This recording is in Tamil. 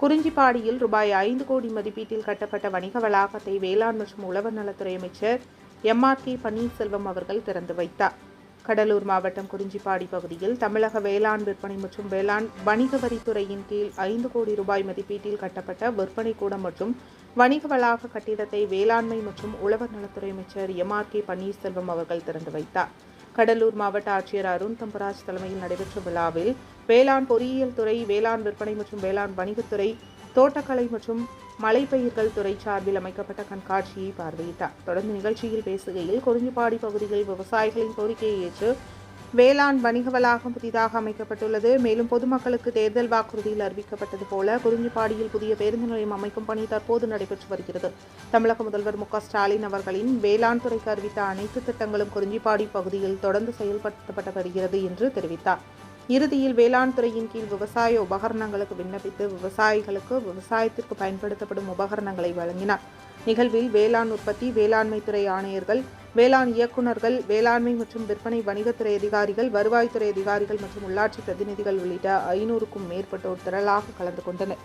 குறிஞ்சிப்பாடியில் ரூபாய் ஐந்து கோடி மதிப்பீட்டில் கட்டப்பட்ட வணிக வளாகத்தை வேளாண் மற்றும் உழவர் நலத்துறை அமைச்சர் எம் ஆர் கே பன்னீர்செல்வம் அவர்கள் திறந்து வைத்தார். கடலூர் மாவட்டம் குறிஞ்சிப்பாடி பகுதியில் தமிழக வேளாண் விற்பனை மற்றும் வேளாண் வணிக வரித்துறையின் கீழ் ஐந்து கோடி ரூபாய் மதிப்பீட்டில் கட்டப்பட்ட விற்பனை கூடம் மற்றும் வணிக வளாக கட்டிடத்தை வேளாண்மை மற்றும் உழவர் நலத்துறை அமைச்சர் எம் ஆர் கே பன்னீர்செல்வம் அவர்கள் திறந்து வைத்தார். கடலூர் மாவட்ட ஆட்சியர் அருண் தம்பராஜ் தலைமையில் நடைபெற்ற விழாவில் வேளாண் பொறியியல் துறை வேளாண் விற்பனை மற்றும் வேளாண் வணிகத்துறை தோட்டக்கலை மற்றும் மலைப்பயிர்கள் துறை சார்பில் அமைக்கப்பட்ட கண்காட்சியை பார்வையிட்டார். தொடர்ந்து நிகழ்ச்சியில் பேசுகையில் குறிஞ்சிப்பாடி பகுதியில் விவசாயிகளின் கோரிக்கையை ஏற்று வேளாண் வணிக வளாகம் புதிதாக அமைக்கப்பட்டுள்ளது. மேலும் பொதுமக்களுக்கு தேர்தல் வாக்குறுதியில் அறிவிக்கப்பட்டது போல குறிஞ்சிப்பாடியில் புதிய பேருந்து நிலையம் அமைக்கும் பணி தற்போது நடைபெற்று வருகிறது. தமிழக முதல்வர் மு ஸ்டாலின் அவர்களின் வேளாண் துறைக்கு அறிவித்த அனைத்து திட்டங்களும் குறிஞ்சிப்பாடி பகுதியில் தொடர்ந்து செயல்படுத்தப்பட்டு வருகிறது என்று தெரிவித்தார். இறுதியில் வேளாண் துறையின் கீழ் விவசாய உபகரணங்களுக்கு விண்ணப்பித்து விவசாயிகளுக்கு விவசாயத்திற்கு பயன்படுத்தப்படும் உபகரணங்களை வழங்கினார். நிகழ்வில் வேளாண் உற்பத்தி வேளாண்மை துறை ஆணையர்கள் வேளாண் இயக்குநர்கள் வேளாண்மை மற்றும் விற்பனை வணிகத்துறை அதிகாரிகள் வருவாய்த்துறை அதிகாரிகள் மற்றும் உள்ளாட்சி பிரதிநிதிகள் உள்ளிட்ட ஐநூறுக்கும் மேற்பட்டோர் திரளாக கலந்து கொண்டனர்.